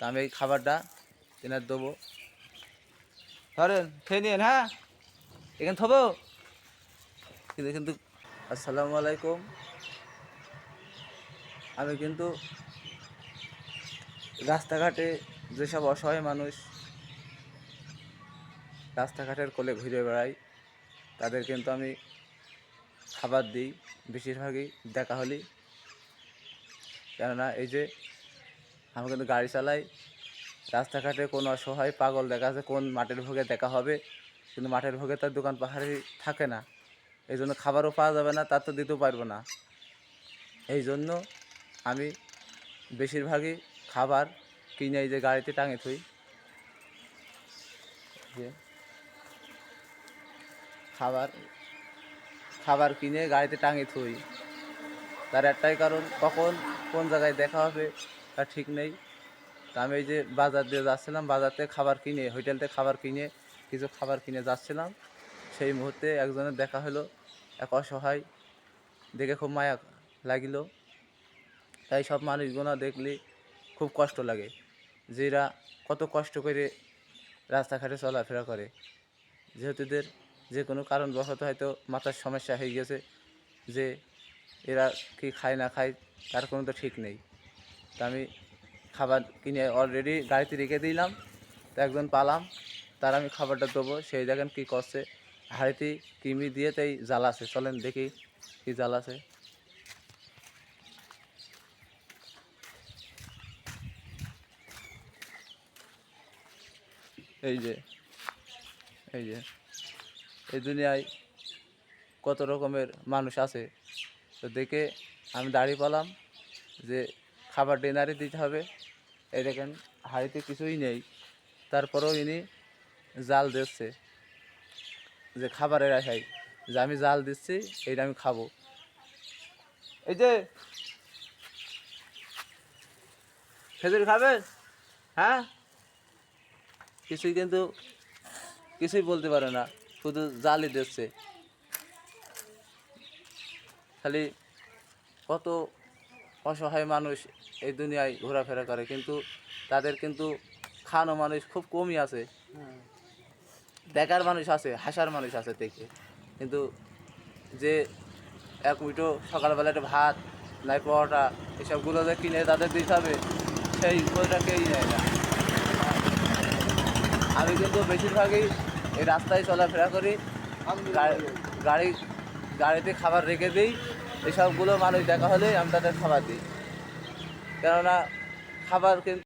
তা আমি এই খাবারটা এনার দেবো। ধরেন খেয়ে নিন হ্যাঁ? এখানে থবো। কিন্তু কিন্তু আসসালামু আলাইকুম। আমি কিন্তু রাস্তাঘাটে যেসব অসহায় মানুষ রাস্তাঘাটের কোলে ঘুরে বেড়াই তাদের কিন্তু আমি খাবার দিই। বেশিরভাগই দেখা হলেই। কেননা এই যে আমি কিন্তু গাড়ি চালাই। রাস্তাঘাটে কোনো অসহায় পাগল দেখা আছে কোন মাঠের ভোগে দেখা হবে, কিন্তু মাঠের ভোগে তার দোকান পাহাড়ি থাকে না। এই জন্য খাবারও পাওয়া যাবে না, তার তো দিতেও পারব না। এই জন্য আমি বেশিরভাগই খাবার কিনে এই যে গাড়িতে টাঙে থুই। যে খাবার খাবার কিনে গাড়িতে টাঙে থুই। তার একটাই কারণ, কখন কোন জায়গায় দেখা হবে তার ঠিক নেই। তা আমি এই যে বাজার দিয়ে যাচ্ছিলাম বাজার থেকে খাবার কিনে হোটেল থেকে খাবার কিনে, কিছু খাবার কিনে যাচ্ছিলাম। সেই মুহূর্তে একজনের দেখা হলো, এক অসহায়, দেখে খুব মায়া লাগিল। তাই সব মানুষগুলো দেখলে খুব কষ্ট লাগে, যে এরা কত কষ্ট করে রাস্তাঘাটে চলাফেরা করে। যেহেতু এদের যে কোনো কারণবশত হয়তো মাথার সমস্যা হয়ে গেছে, যে এরা কি খায় না খায়, তার কোনো তো ঠিক নেই। তা আমি খাবার কিনে অলরেডি গাড়িতে রেখে দিলাম, তো একজন পালাম, তার আমি খাবারটা দেবো। সেই দেখেন কী করছে, হাড়িতে কিমি দিয়ে তাই জাল জ্বালাছে। চলেন দেখি কি জাল জ্বালাছে। এই যে এই যে, এই দুনিয়ায় কত রকমের মানুষ আছে। তো দেখে আমি দাঁড়িয়ে পেলাম যে খাবার ডিনারে দিতে হবে। এই দেখেন, হাড়িতে কিছুই নেই। তারপরেও ইনি জাল দিচ্ছে যে খাবারের আশায় যে আমি জাল দিচ্ছি, এইটা আমি খাব। এই যে খেজুর খাবে? হ্যাঁ? কিছুই কিন্তু, কিছুই বলতে পারে না, শুধু জালই দিচ্ছে। খালি কত অসহায় মানুষ এই দুনিয়ায় ঘোরাফেরা করে কিন্তু তাদের কিন্তু খানো মানুষ খুব কমই আছে। দেখার মানুষ আছে হাসার মানুষ আছে দেখে। কিন্তু যে এক মুঠো সকালবেলা একটা ভাত নাই পরোটা এসবগুলো যে কিনে তাদের দিতে হবে সেই খোঁজটা কেউই নেয় না। আমি কিন্তু বেশিরভাগই এই রাস্তায় চলাফেরা করি গাড়ি গাড়িতে খাবার রেখে দিই এসবগুলো মানুষ দেখা হলেই আমি তাদের খাবার দিই। কেননা খাবার কিন্তু